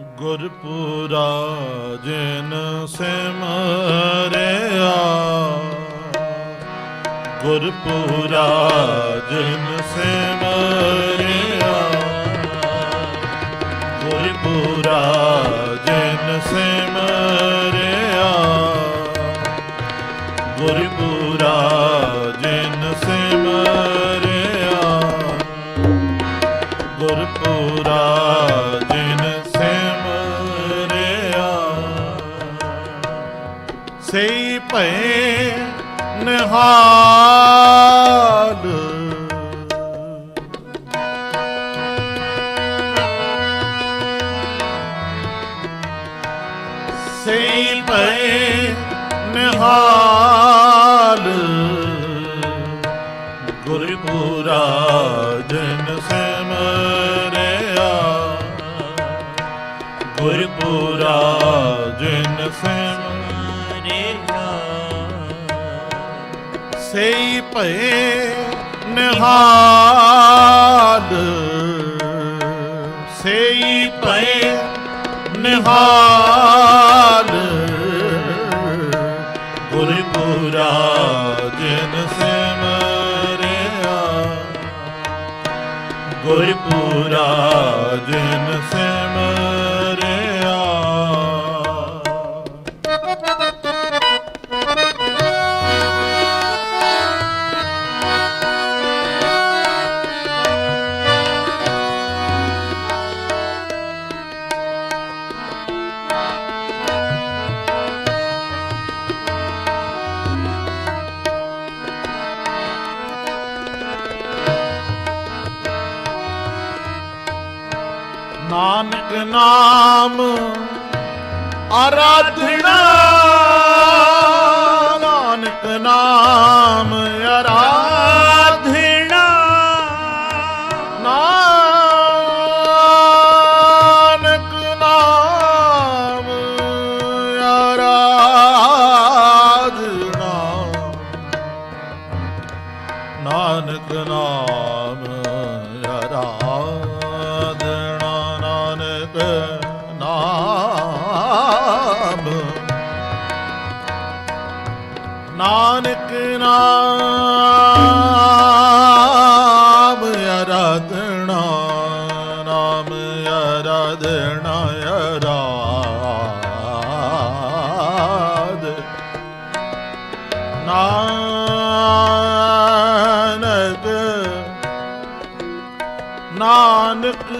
ਗੁਰਪੁਰਾ ਜਿਨ ਸਿਮਰਿਆ। ਗੁਰਪੂਰਾ ਜਿਨ ਸਿਮਰਿਆ। ਗੁਰਪੁਰਾ ਜਿਨ ਸਿਮਰਿਆ। ਗੁਰਪੂਰਾ ਜਿਨ ਸਿਮਰਿਆ। ਗੁਰਪੂਰਾ ਸਈ ਭਏ ਨਿਹਾਲ। ਸਈ ਭਏ ਨਿਹਾਲ। ਗੁਰਪੂਰਾ ਜਨ ਸਿਮਰਿਆ। ਗੁਰਪੂਰਾ ਜਨ ਸਿਮਰਿਆ। ਸਈ ਭਏ ਨਿਹਾਲ। ਸਈ ਭਏ ਨਿਹਾਲ। ਗੁਰਪੂਰਾ ਜਿਨ ਸਿਮਰਿਆ। ਗੁਰਪੂਰਾ ਜਿਨ ਸਿਮਰਿਆ। ਨਾਨਕ ਨਾਮ ਆਰਾਧਨਾ। ਨਾਨਕ ਨਾਮ। ਨਾਨਕ ਨਾਮ ਆਰਾਧਨਾ ਨਾਮ ਆਰਾਧਨਾ ਆਰਾਧ। ਨਾਨਕ ਨਾਨਕ